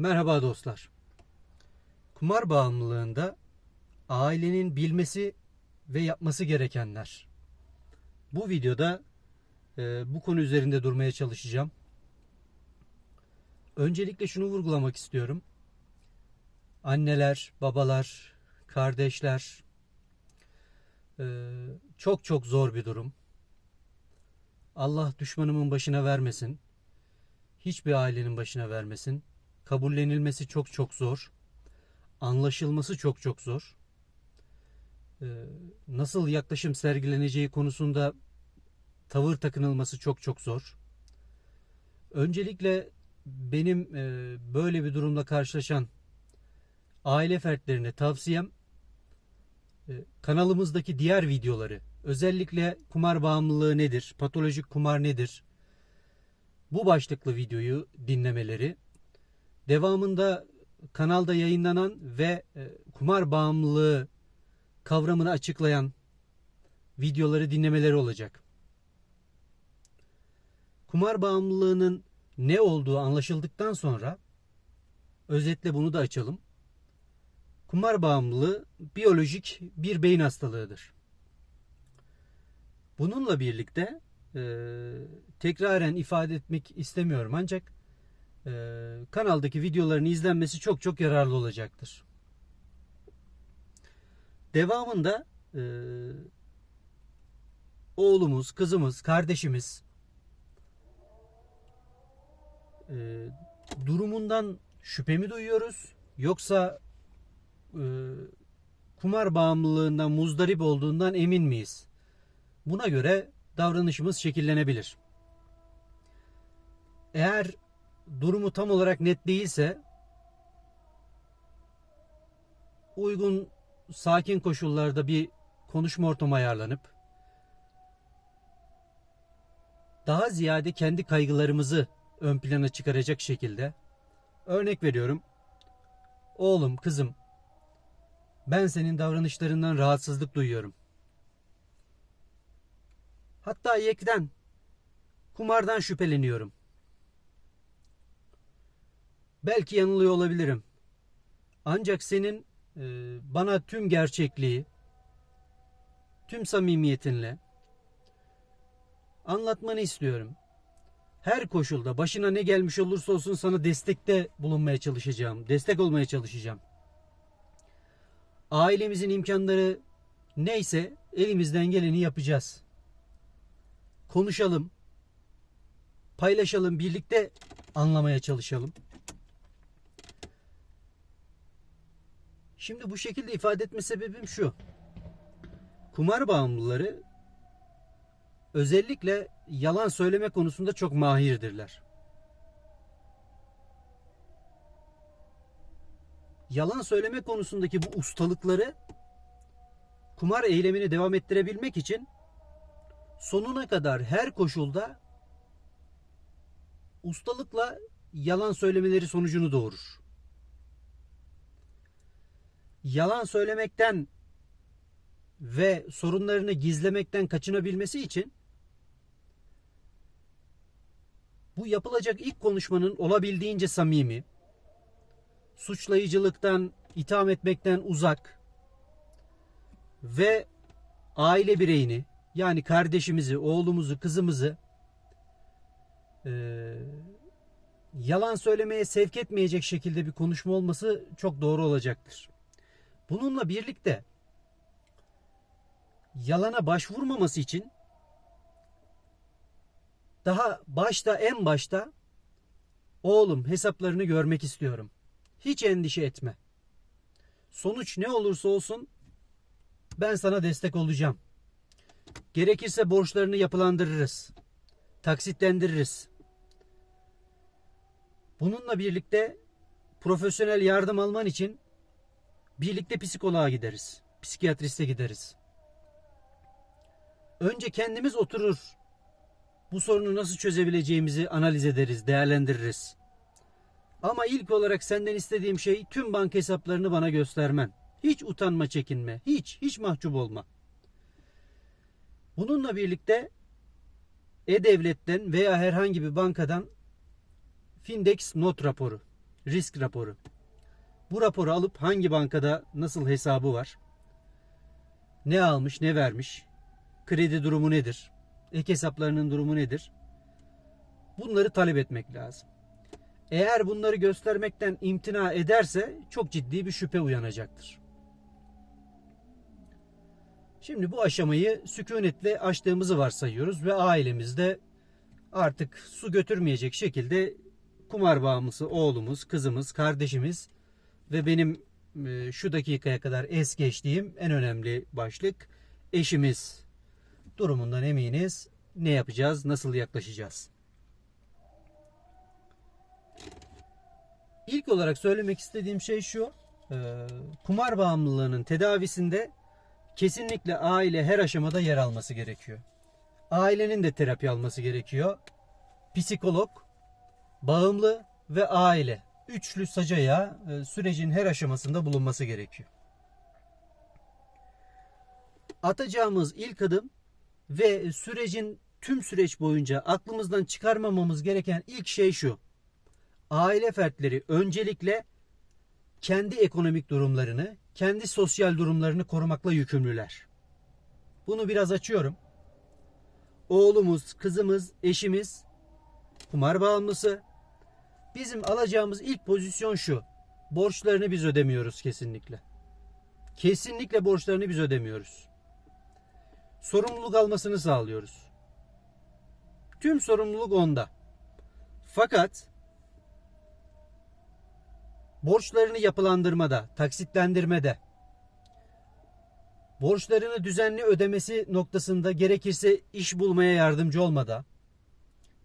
Merhaba dostlar. Kumar bağımlılığında ailenin bilmesi ve yapması gerekenler. Bu videoda e, bu konu üzerinde durmaya çalışacağım. Öncelikle şunu vurgulamak istiyorum. Anneler, babalar, kardeşler e, çok çok zor bir durum. Allah düşmanımın başına vermesin. Hiçbir ailenin başına vermesin kabullenilmesi çok çok zor. Anlaşılması çok çok zor. Ee, nasıl yaklaşım sergileneceği konusunda tavır takınılması çok çok zor. Öncelikle benim e, böyle bir durumla karşılaşan aile fertlerine tavsiyem e, kanalımızdaki diğer videoları özellikle kumar bağımlılığı nedir, patolojik kumar nedir bu başlıklı videoyu dinlemeleri Devamında kanalda yayınlanan ve e, kumar bağımlılığı kavramını açıklayan videoları dinlemeleri olacak. Kumar bağımlılığının ne olduğu anlaşıldıktan sonra özetle bunu da açalım. Kumar bağımlılığı biyolojik bir beyin hastalığıdır. Bununla birlikte e, tekraren ifade etmek istemiyorum ancak e, kanaldaki videoların izlenmesi çok çok yararlı olacaktır. Devamında e, oğlumuz, kızımız, kardeşimiz e, durumundan şüphe mi duyuyoruz yoksa e, kumar bağımlılığından muzdarip olduğundan emin miyiz? Buna göre davranışımız şekillenebilir. Eğer durumu tam olarak net değilse uygun sakin koşullarda bir konuşma ortamı ayarlanıp daha ziyade kendi kaygılarımızı ön plana çıkaracak şekilde örnek veriyorum. Oğlum, kızım ben senin davranışlarından rahatsızlık duyuyorum. Hatta yekten kumardan şüpheleniyorum. Belki yanılıyor olabilirim. Ancak senin e, bana tüm gerçekliği, tüm samimiyetinle anlatmanı istiyorum. Her koşulda başına ne gelmiş olursa olsun sana destekte bulunmaya çalışacağım. Destek olmaya çalışacağım. Ailemizin imkanları neyse elimizden geleni yapacağız. Konuşalım. Paylaşalım, birlikte anlamaya çalışalım. Şimdi bu şekilde ifade etme sebebim şu. Kumar bağımlıları özellikle yalan söyleme konusunda çok mahirdirler. Yalan söyleme konusundaki bu ustalıkları kumar eylemini devam ettirebilmek için sonuna kadar her koşulda ustalıkla yalan söylemeleri sonucunu doğurur yalan söylemekten ve sorunlarını gizlemekten kaçınabilmesi için bu yapılacak ilk konuşmanın olabildiğince samimi, suçlayıcılıktan, itham etmekten uzak ve aile bireyini yani kardeşimizi, oğlumuzu, kızımızı e, yalan söylemeye sevk etmeyecek şekilde bir konuşma olması çok doğru olacaktır. Bununla birlikte yalana başvurmaması için daha başta en başta oğlum hesaplarını görmek istiyorum. Hiç endişe etme. Sonuç ne olursa olsun ben sana destek olacağım. Gerekirse borçlarını yapılandırırız. Taksitlendiririz. Bununla birlikte profesyonel yardım alman için Birlikte psikoloğa gideriz. Psikiyatriste gideriz. Önce kendimiz oturur. Bu sorunu nasıl çözebileceğimizi analiz ederiz, değerlendiririz. Ama ilk olarak senden istediğim şey tüm banka hesaplarını bana göstermen. Hiç utanma, çekinme. Hiç, hiç mahcup olma. Bununla birlikte E-Devlet'ten veya herhangi bir bankadan Findex not raporu risk raporu. Bu raporu alıp hangi bankada nasıl hesabı var? Ne almış, ne vermiş? Kredi durumu nedir? Ek hesaplarının durumu nedir? Bunları talep etmek lazım. Eğer bunları göstermekten imtina ederse çok ciddi bir şüphe uyanacaktır. Şimdi bu aşamayı sükunetle aştığımızı varsayıyoruz ve ailemizde artık su götürmeyecek şekilde kumar bağımlısı oğlumuz, kızımız, kardeşimiz ve benim e, şu dakikaya kadar es geçtiğim en önemli başlık eşimiz durumundan eminiz. Ne yapacağız? Nasıl yaklaşacağız? İlk olarak söylemek istediğim şey şu. e, Kumar bağımlılığının tedavisinde kesinlikle aile her aşamada yer alması gerekiyor. Ailenin de terapi alması gerekiyor. Psikolog, bağımlı ve aile üçlü sacaya e, sürecin her aşamasında bulunması gerekiyor. Atacağımız ilk adım ve sürecin tüm süreç boyunca aklımızdan çıkarmamamız gereken ilk şey şu. Aile fertleri öncelikle kendi ekonomik durumlarını, kendi sosyal durumlarını korumakla yükümlüler. Bunu biraz açıyorum. Oğlumuz, kızımız, eşimiz kumar bağımlısı. Bizim alacağımız ilk pozisyon şu. Borçlarını biz ödemiyoruz kesinlikle. Kesinlikle borçlarını biz ödemiyoruz. Sorumluluk almasını sağlıyoruz. Tüm sorumluluk onda. Fakat borçlarını yapılandırmada, taksitlendirmede, borçlarını düzenli ödemesi noktasında gerekirse iş bulmaya yardımcı olmada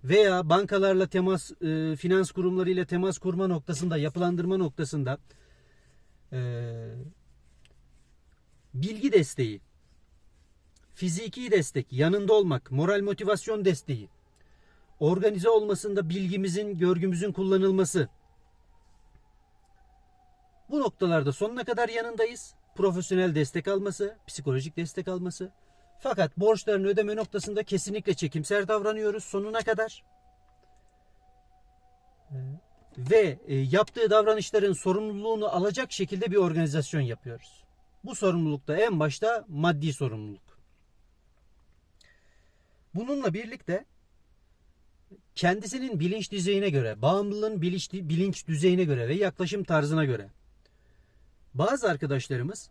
veya bankalarla temas, e, finans kurumlarıyla temas kurma noktasında, yapılandırma noktasında e, bilgi desteği, fiziki destek, yanında olmak, moral motivasyon desteği, organize olmasında bilgimizin, görgümüzün kullanılması, bu noktalarda sonuna kadar yanındayız. Profesyonel destek alması, psikolojik destek alması. Fakat borçlarını ödeme noktasında kesinlikle çekimser davranıyoruz sonuna kadar. Ee, Ve e, yaptığı davranışların sorumluluğunu alacak şekilde bir organizasyon yapıyoruz. Bu sorumlulukta en başta maddi sorumluluk. Bununla birlikte kendisinin bilinç düzeyine göre, bağımlılığın bilinç, bilinç düzeyine göre ve yaklaşım tarzına göre bazı arkadaşlarımız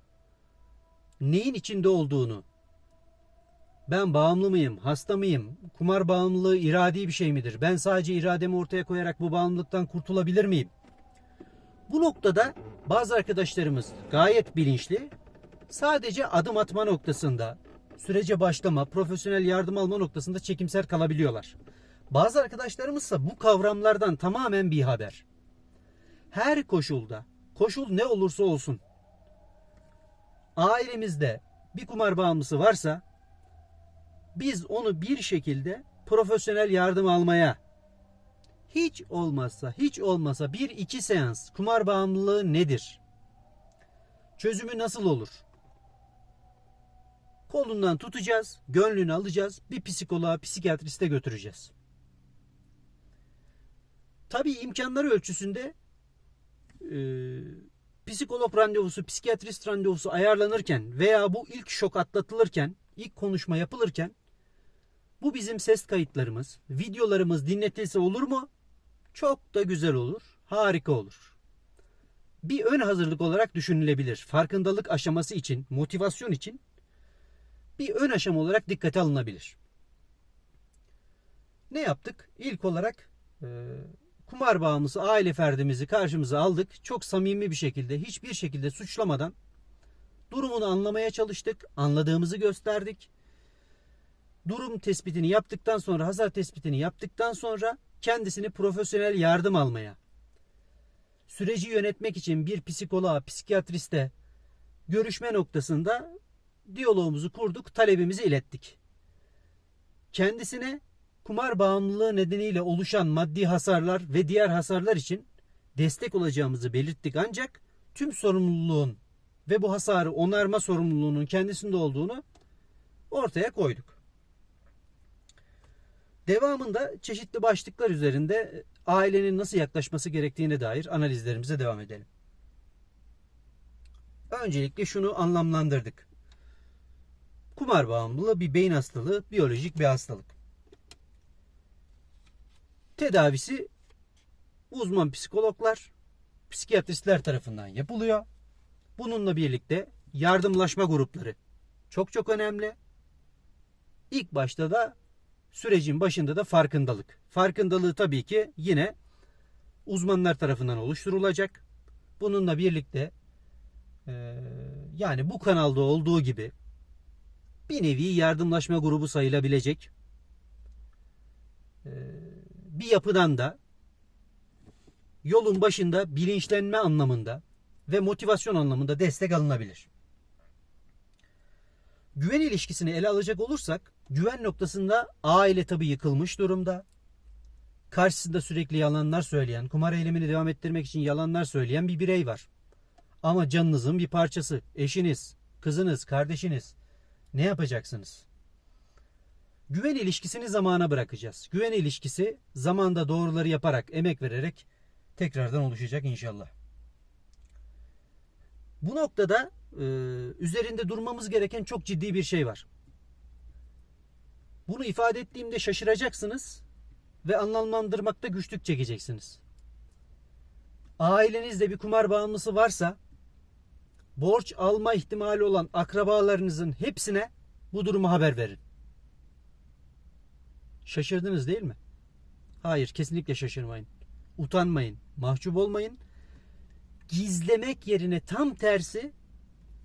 neyin içinde olduğunu, ben bağımlı mıyım, hasta mıyım, kumar bağımlılığı iradi bir şey midir, ben sadece irademi ortaya koyarak bu bağımlılıktan kurtulabilir miyim? Bu noktada bazı arkadaşlarımız gayet bilinçli, sadece adım atma noktasında, sürece başlama, profesyonel yardım alma noktasında çekimser kalabiliyorlar. Bazı arkadaşlarımızsa bu kavramlardan tamamen bir haber. Her koşulda, koşul ne olursa olsun, ailemizde bir kumar bağımlısı varsa biz onu bir şekilde profesyonel yardım almaya hiç olmazsa hiç olmasa bir iki seans kumar bağımlılığı nedir? Çözümü nasıl olur? Kolundan tutacağız, gönlünü alacağız, bir psikoloğa, psikiyatriste götüreceğiz. Tabii imkanları ölçüsünde e, psikolog randevusu, psikiyatrist randevusu ayarlanırken veya bu ilk şok atlatılırken, ilk konuşma yapılırken bu bizim ses kayıtlarımız, videolarımız dinletilse olur mu? Çok da güzel olur, harika olur. Bir ön hazırlık olarak düşünülebilir. Farkındalık aşaması için, motivasyon için bir ön aşama olarak dikkate alınabilir. Ne yaptık? İlk olarak e, kumar bağımlısı aile ferdimizi karşımıza aldık. Çok samimi bir şekilde, hiçbir şekilde suçlamadan durumunu anlamaya çalıştık. Anladığımızı gösterdik. Durum tespitini yaptıktan sonra, hasar tespitini yaptıktan sonra kendisini profesyonel yardım almaya, süreci yönetmek için bir psikoloğa, psikiyatriste görüşme noktasında diyalogumuzu kurduk, talebimizi ilettik. Kendisine kumar bağımlılığı nedeniyle oluşan maddi hasarlar ve diğer hasarlar için destek olacağımızı belirttik ancak tüm sorumluluğun ve bu hasarı onarma sorumluluğunun kendisinde olduğunu ortaya koyduk. Devamında çeşitli başlıklar üzerinde ailenin nasıl yaklaşması gerektiğine dair analizlerimize devam edelim. Öncelikle şunu anlamlandırdık. Kumar bağımlılığı bir beyin hastalığı, biyolojik bir hastalık. Tedavisi uzman psikologlar, psikiyatristler tarafından yapılıyor. Bununla birlikte yardımlaşma grupları çok çok önemli. İlk başta da sürecin başında da farkındalık. Farkındalığı tabii ki yine uzmanlar tarafından oluşturulacak. Bununla birlikte e, yani bu kanalda olduğu gibi bir nevi yardımlaşma grubu sayılabilecek e, bir yapıdan da yolun başında bilinçlenme anlamında ve motivasyon anlamında destek alınabilir. Güven ilişkisini ele alacak olursak güven noktasında aile tabii yıkılmış durumda. Karşısında sürekli yalanlar söyleyen, kumar eylemini devam ettirmek için yalanlar söyleyen bir birey var. Ama canınızın bir parçası, eşiniz, kızınız, kardeşiniz. Ne yapacaksınız? Güven ilişkisini zamana bırakacağız. Güven ilişkisi zamanda doğruları yaparak, emek vererek tekrardan oluşacak inşallah. Bu noktada e, üzerinde durmamız gereken çok ciddi bir şey var. Bunu ifade ettiğimde şaşıracaksınız ve anlamlandırmakta güçlük çekeceksiniz. Ailenizde bir kumar bağımlısı varsa borç alma ihtimali olan akrabalarınızın hepsine bu durumu haber verin. Şaşırdınız değil mi? Hayır, kesinlikle şaşırmayın. Utanmayın, mahcup olmayın. Gizlemek yerine tam tersi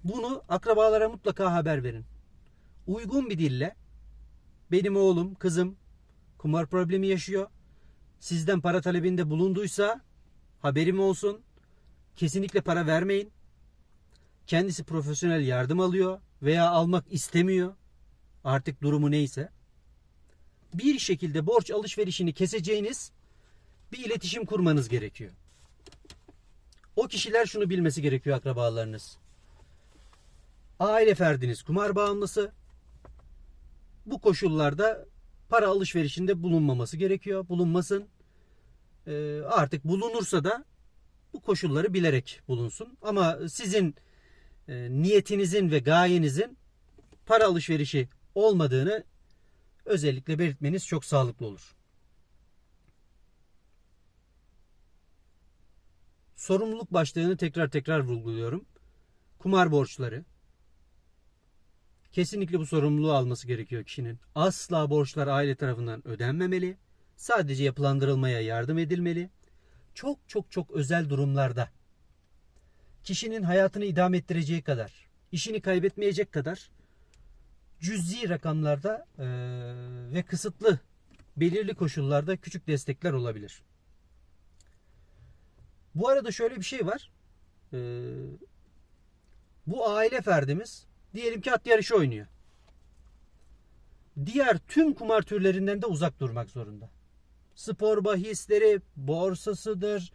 bunu akrabalara mutlaka haber verin. Uygun bir dille benim oğlum, kızım kumar problemi yaşıyor. Sizden para talebinde bulunduysa haberim olsun. Kesinlikle para vermeyin. Kendisi profesyonel yardım alıyor veya almak istemiyor. Artık durumu neyse. Bir şekilde borç alışverişini keseceğiniz bir iletişim kurmanız gerekiyor. O kişiler şunu bilmesi gerekiyor akrabalarınız. Aile ferdiniz kumar bağımlısı. Bu koşullarda para alışverişinde bulunmaması gerekiyor. Bulunmasın. Ee, artık bulunursa da bu koşulları bilerek bulunsun. Ama sizin e, niyetinizin ve gayenizin para alışverişi olmadığını özellikle belirtmeniz çok sağlıklı olur. Sorumluluk başlığını tekrar tekrar vurguluyorum. Kumar borçları. Kesinlikle bu sorumluluğu alması gerekiyor kişinin. Asla borçlar aile tarafından ödenmemeli. Sadece yapılandırılmaya yardım edilmeli. Çok çok çok özel durumlarda kişinin hayatını idame ettireceği kadar, işini kaybetmeyecek kadar cüzi rakamlarda eee, ve kısıtlı belirli koşullarda küçük destekler olabilir. Bu arada şöyle bir şey var. Eee, bu aile ferdimiz diyelim ki at yarışı oynuyor. Diğer tüm kumar türlerinden de uzak durmak zorunda. Spor bahisleri, borsasıdır,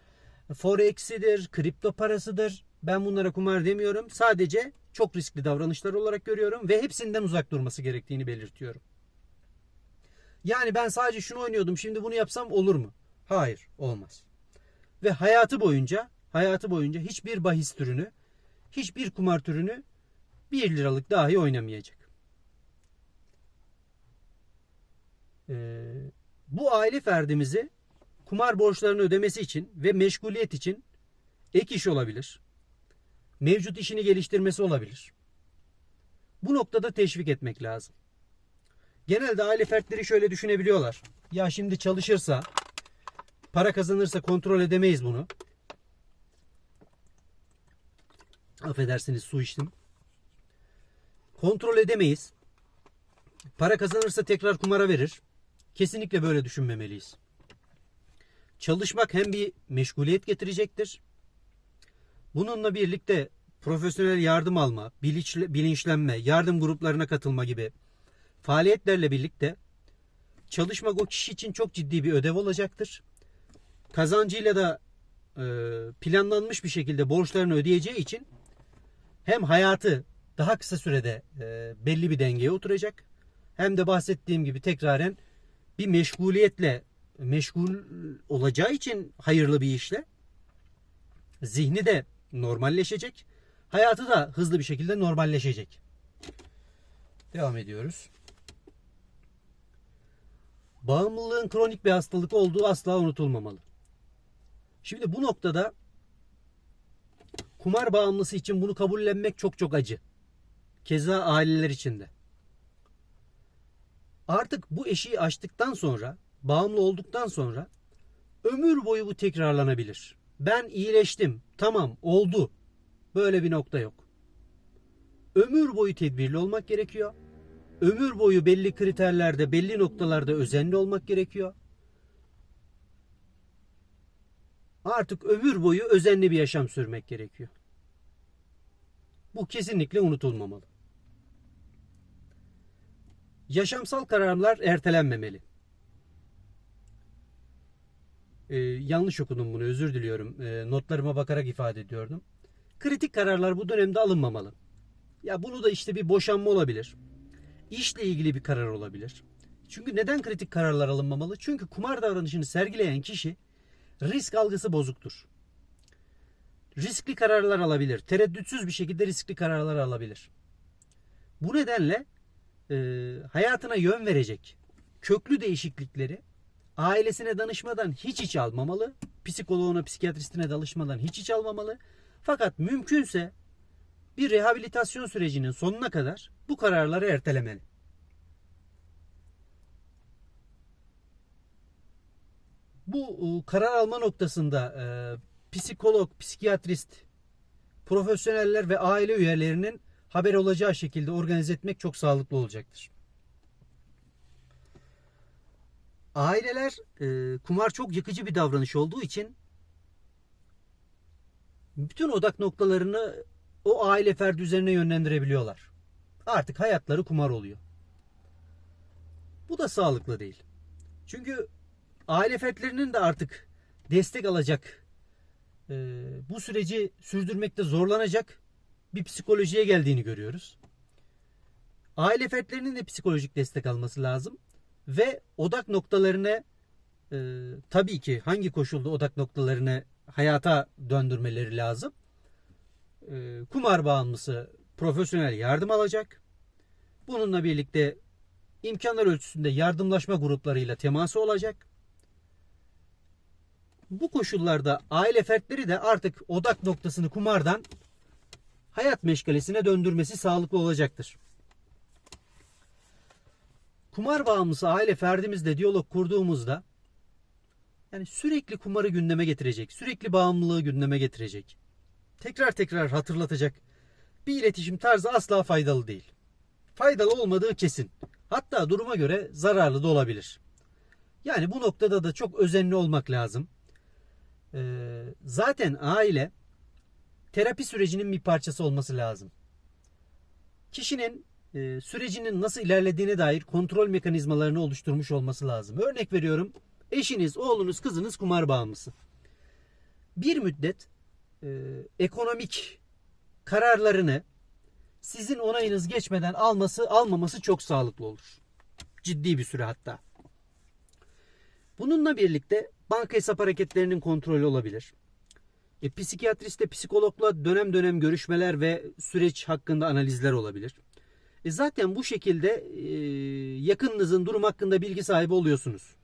forexidir, kripto parasıdır. Ben bunlara kumar demiyorum. Sadece çok riskli davranışlar olarak görüyorum ve hepsinden uzak durması gerektiğini belirtiyorum. Yani ben sadece şunu oynuyordum şimdi bunu yapsam olur mu? Hayır olmaz. Ve hayatı boyunca hayatı boyunca hiçbir bahis türünü hiçbir kumar türünü 1 liralık dahi oynamayacak. Ee, bu aile ferdimizi kumar borçlarını ödemesi için ve meşguliyet için ek iş olabilir. Mevcut işini geliştirmesi olabilir. Bu noktada teşvik etmek lazım. Genelde aile fertleri şöyle düşünebiliyorlar. Ya şimdi çalışırsa, para kazanırsa kontrol edemeyiz bunu. Affedersiniz su içtim. Kontrol edemeyiz. Para kazanırsa tekrar kumara verir. Kesinlikle böyle düşünmemeliyiz. Çalışmak hem bir meşguliyet getirecektir. Bununla birlikte profesyonel yardım alma, bilinçle, bilinçlenme, yardım gruplarına katılma gibi faaliyetlerle birlikte çalışmak o kişi için çok ciddi bir ödev olacaktır. Kazancıyla da e, planlanmış bir şekilde borçlarını ödeyeceği için hem hayatı daha kısa sürede e, belli bir dengeye oturacak hem de bahsettiğim gibi tekraren bir meşguliyetle meşgul olacağı için hayırlı bir işle zihni de normalleşecek. Hayatı da hızlı bir şekilde normalleşecek. Devam ediyoruz. Bağımlılığın kronik bir hastalık olduğu asla unutulmamalı. Şimdi bu noktada kumar bağımlısı için bunu kabullenmek çok çok acı. Keza aileler için de. Artık bu eşiği aştıktan sonra, bağımlı olduktan sonra ömür boyu bu tekrarlanabilir. Ben iyileştim, tamam oldu. Böyle bir nokta yok. Ömür boyu tedbirli olmak gerekiyor. Ömür boyu belli kriterlerde, belli noktalarda özenli olmak gerekiyor. Artık ömür boyu özenli bir yaşam sürmek gerekiyor. Bu kesinlikle unutulmamalı. Yaşamsal kararlar ertelenmemeli. Ee, yanlış okudum bunu özür diliyorum. Ee, notlarıma bakarak ifade ediyordum. Kritik kararlar bu dönemde alınmamalı. Ya bunu da işte bir boşanma olabilir. İşle ilgili bir karar olabilir. Çünkü neden kritik kararlar alınmamalı? Çünkü kumar davranışını sergileyen kişi risk algısı bozuktur. Riskli kararlar alabilir. Tereddütsüz bir şekilde riskli kararlar alabilir. Bu nedenle e, hayatına yön verecek köklü değişiklikleri ailesine danışmadan hiç hiç almamalı. Psikoloğuna, psikiyatristine danışmadan hiç hiç almamalı. Fakat mümkünse bir rehabilitasyon sürecinin sonuna kadar bu kararları ertelemeli. Bu e, karar alma noktasında e, psikolog, psikiyatrist, profesyoneller ve aile üyelerinin haber olacağı şekilde organize etmek çok sağlıklı olacaktır. Aileler e, kumar çok yıkıcı bir davranış olduğu için bütün odak noktalarını o aile ferdi üzerine yönlendirebiliyorlar. Artık hayatları kumar oluyor. Bu da sağlıklı değil. Çünkü aile fertlerinin de artık destek alacak, e, bu süreci sürdürmekte zorlanacak bir psikolojiye geldiğini görüyoruz. Aile fertlerinin de psikolojik destek alması lazım ve odak noktalarını e, tabii ki hangi koşulda odak noktalarını hayata döndürmeleri lazım. E, kumar bağımlısı profesyonel yardım alacak. Bununla birlikte imkanlar ölçüsünde yardımlaşma gruplarıyla teması olacak. Bu koşullarda aile fertleri de artık odak noktasını kumardan hayat meşgalesine döndürmesi sağlıklı olacaktır. Kumar bağımlısı aile ferdimizle diyalog kurduğumuzda yani sürekli kumarı gündeme getirecek, sürekli bağımlılığı gündeme getirecek, tekrar tekrar hatırlatacak bir iletişim tarzı asla faydalı değil. Faydalı olmadığı kesin. Hatta duruma göre zararlı da olabilir. Yani bu noktada da çok özenli olmak lazım. Ee, zaten aile terapi sürecinin bir parçası olması lazım. Kişinin e, sürecinin nasıl ilerlediğine dair kontrol mekanizmalarını oluşturmuş olması lazım. Örnek veriyorum eşiniz, oğlunuz, kızınız kumar bağımlısı. Bir müddet e, ekonomik kararlarını sizin onayınız geçmeden alması almaması çok sağlıklı olur. Ciddi bir süre hatta. Bununla birlikte banka hesap hareketlerinin kontrolü olabilir. E, psikiyatristle, psikologla dönem dönem görüşmeler ve süreç hakkında analizler olabilir. E, zaten bu şekilde e, yakınınızın durum hakkında bilgi sahibi oluyorsunuz.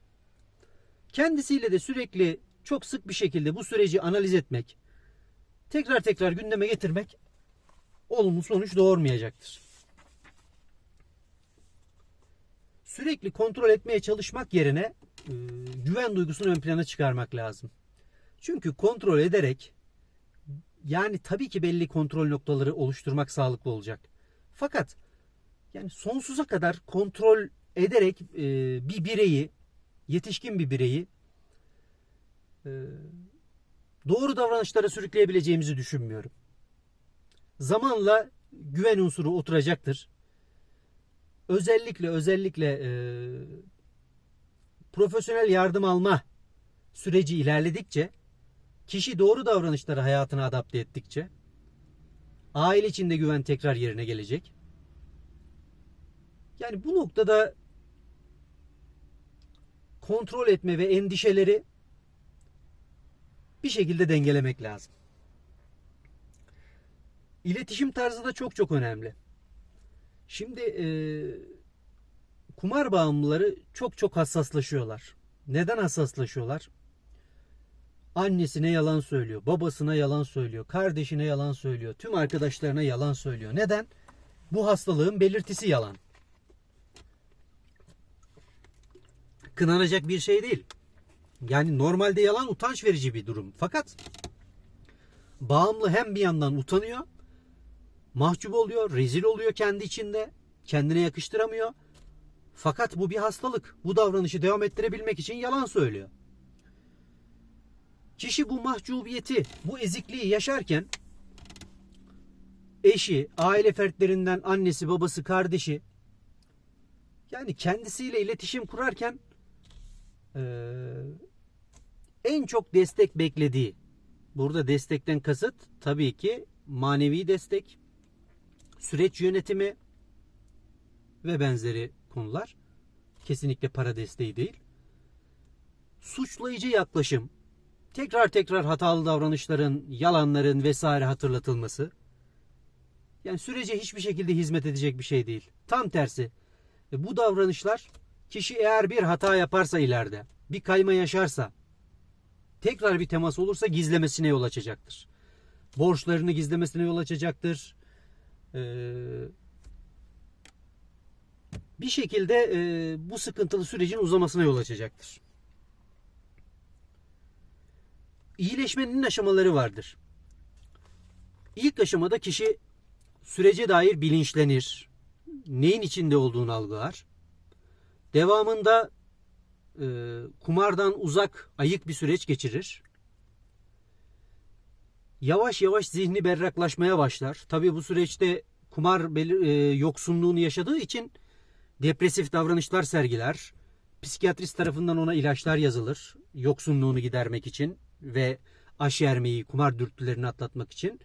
Kendisiyle de sürekli çok sık bir şekilde bu süreci analiz etmek, tekrar tekrar gündeme getirmek olumlu sonuç doğurmayacaktır. Sürekli kontrol etmeye çalışmak yerine e, güven duygusunu ön plana çıkarmak lazım. Çünkü kontrol ederek yani tabii ki belli kontrol noktaları oluşturmak sağlıklı olacak. Fakat yani sonsuza kadar kontrol ederek e, bir bireyi, yetişkin bir bireyi e, doğru davranışlara sürükleyebileceğimizi düşünmüyorum. Zamanla güven unsuru oturacaktır. Özellikle özellikle e, profesyonel yardım alma süreci ilerledikçe kişi doğru davranışları hayatına adapte ettikçe aile içinde güven tekrar yerine gelecek. Yani bu noktada kontrol etme ve endişeleri bir şekilde dengelemek lazım. İletişim tarzı da çok çok önemli. Şimdi e, kumar bağımlıları çok çok hassaslaşıyorlar. Neden hassaslaşıyorlar? Annesine yalan söylüyor, babasına yalan söylüyor, kardeşine yalan söylüyor, tüm arkadaşlarına yalan söylüyor. Neden? Bu hastalığın belirtisi yalan. Kınanacak bir şey değil. Yani normalde yalan utanç verici bir durum. Fakat bağımlı hem bir yandan utanıyor, mahcup oluyor, rezil oluyor kendi içinde, kendine yakıştıramıyor. Fakat bu bir hastalık. Bu davranışı devam ettirebilmek için yalan söylüyor. Kişi bu mahcubiyeti, bu ezikliği yaşarken eşi, aile fertlerinden annesi, babası, kardeşi yani kendisiyle iletişim kurarken eee, en çok destek beklediği burada destekten kasıt tabii ki manevi destek, süreç yönetimi ve benzeri konular. Kesinlikle para desteği değil. Suçlayıcı yaklaşım, tekrar tekrar hatalı davranışların, yalanların vesaire hatırlatılması. Yani sürece hiçbir şekilde hizmet edecek bir şey değil. Tam tersi. E, Bu davranışlar kişi eğer bir hata yaparsa ileride, bir kayma yaşarsa, tekrar bir temas olursa gizlemesine yol açacaktır. Borçlarını gizlemesine yol açacaktır. Ee, bir şekilde e, bu sıkıntılı sürecin uzamasına yol açacaktır. İyileşmenin aşamaları vardır. İlk aşamada kişi sürece dair bilinçlenir. Neyin içinde olduğunu algılar. Devamında e, kumardan uzak, ayık bir süreç geçirir. Yavaş yavaş zihni berraklaşmaya başlar. Tabii bu süreçte kumar belir, e, yoksunluğunu yaşadığı için depresif davranışlar sergiler. Psikiyatrist tarafından ona ilaçlar yazılır. Yoksunluğunu gidermek için ve aşermeyi, kumar dürtülerini atlatmak için.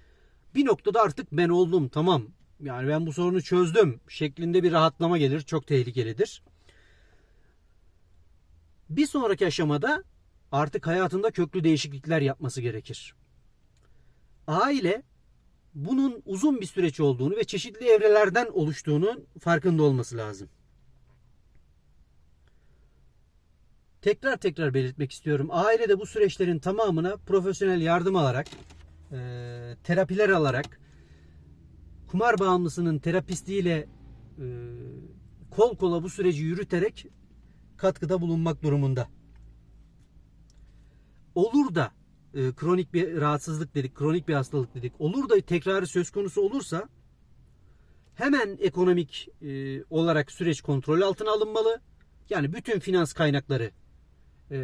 Bir noktada artık ben oldum tamam. Yani ben bu sorunu çözdüm şeklinde bir rahatlama gelir. Çok tehlikelidir. Bir sonraki aşamada artık hayatında köklü değişiklikler yapması gerekir. Aile bunun uzun bir süreç olduğunu ve çeşitli evrelerden oluştuğunun farkında olması lazım. Tekrar tekrar belirtmek istiyorum. Ailede bu süreçlerin tamamına profesyonel yardım alarak, e, terapiler alarak, kumar bağımlısının terapistiyle e, kol kola bu süreci yürüterek katkıda bulunmak durumunda. Olur da e, kronik bir rahatsızlık dedik, kronik bir hastalık dedik. Olur da tekrarı söz konusu olursa hemen ekonomik e, olarak süreç kontrol altına alınmalı. Yani bütün finans kaynakları e,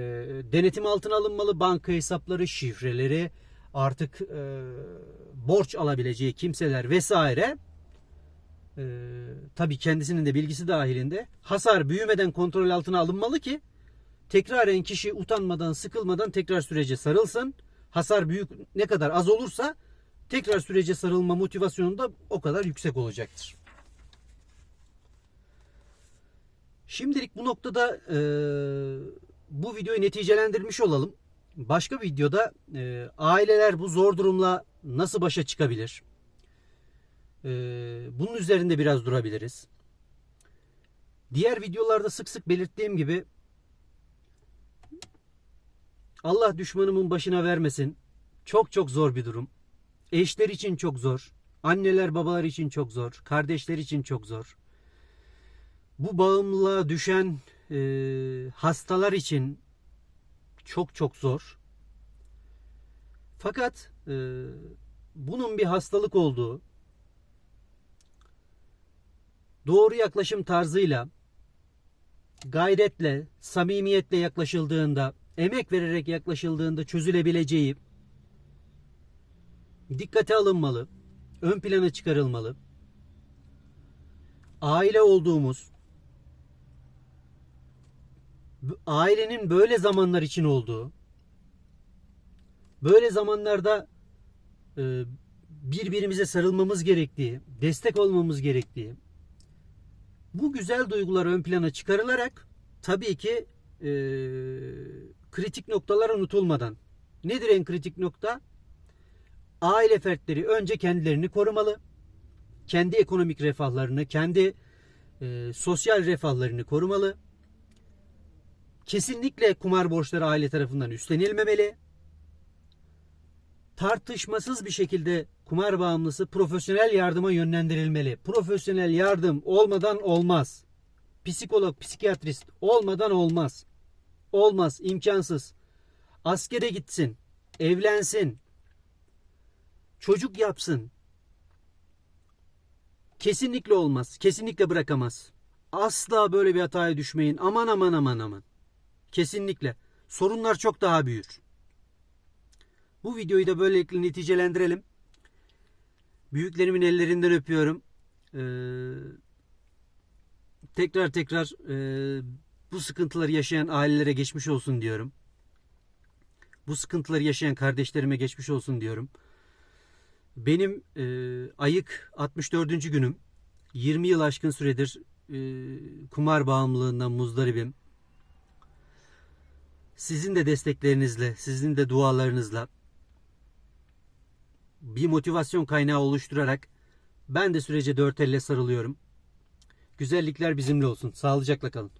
denetim altına alınmalı. Banka hesapları, şifreleri, artık e, borç alabileceği kimseler vesaire e, tabii kendisinin de bilgisi dahilinde hasar büyümeden kontrol altına alınmalı ki tekraren kişi utanmadan, sıkılmadan tekrar sürece sarılsın. Hasar büyük ne kadar az olursa tekrar sürece sarılma motivasyonu da o kadar yüksek olacaktır. Şimdilik bu noktada e, bu videoyu neticelendirmiş olalım. Başka videoda e, aileler bu zor durumla nasıl başa çıkabilir? E, bunun üzerinde biraz durabiliriz. Diğer videolarda sık sık belirttiğim gibi Allah düşmanımın başına vermesin. Çok çok zor bir durum. Eşler için çok zor. Anneler babalar için çok zor. Kardeşler için çok zor. Bu bağımlılığa düşen e, hastalar için çok çok zor. Fakat e, bunun bir hastalık olduğu, doğru yaklaşım tarzıyla, gayretle, samimiyetle yaklaşıldığında, emek vererek yaklaşıldığında çözülebileceği dikkate alınmalı, ön plana çıkarılmalı. Aile olduğumuz, ailenin böyle zamanlar için olduğu, böyle zamanlarda e, birbirimize sarılmamız gerektiği, destek olmamız gerektiği, bu güzel duygular ön plana çıkarılarak tabii ki e, kritik noktalar unutulmadan. Nedir en kritik nokta? Aile fertleri önce kendilerini korumalı. Kendi ekonomik refahlarını, kendi e, sosyal refahlarını korumalı. Kesinlikle kumar borçları aile tarafından üstlenilmemeli. Tartışmasız bir şekilde kumar bağımlısı profesyonel yardıma yönlendirilmeli. Profesyonel yardım olmadan olmaz. Psikolog, psikiyatrist olmadan olmaz. Olmaz, imkansız. Askere gitsin, evlensin, çocuk yapsın. Kesinlikle olmaz. Kesinlikle bırakamaz. Asla böyle bir hataya düşmeyin. Aman aman aman aman. Kesinlikle. Sorunlar çok daha büyür. Bu videoyu da böylelikle neticelendirelim. Büyüklerimin ellerinden öpüyorum. Ee, tekrar tekrar e, bu sıkıntıları yaşayan ailelere geçmiş olsun diyorum. Bu sıkıntıları yaşayan kardeşlerime geçmiş olsun diyorum. Benim e, ayık 64. günüm. 20 yıl aşkın süredir e, kumar bağımlılığından muzdaribim. Sizin de desteklerinizle, sizin de dualarınızla bir motivasyon kaynağı oluşturarak ben de sürece dört elle sarılıyorum. Güzellikler bizimle olsun. Sağlıcakla kalın.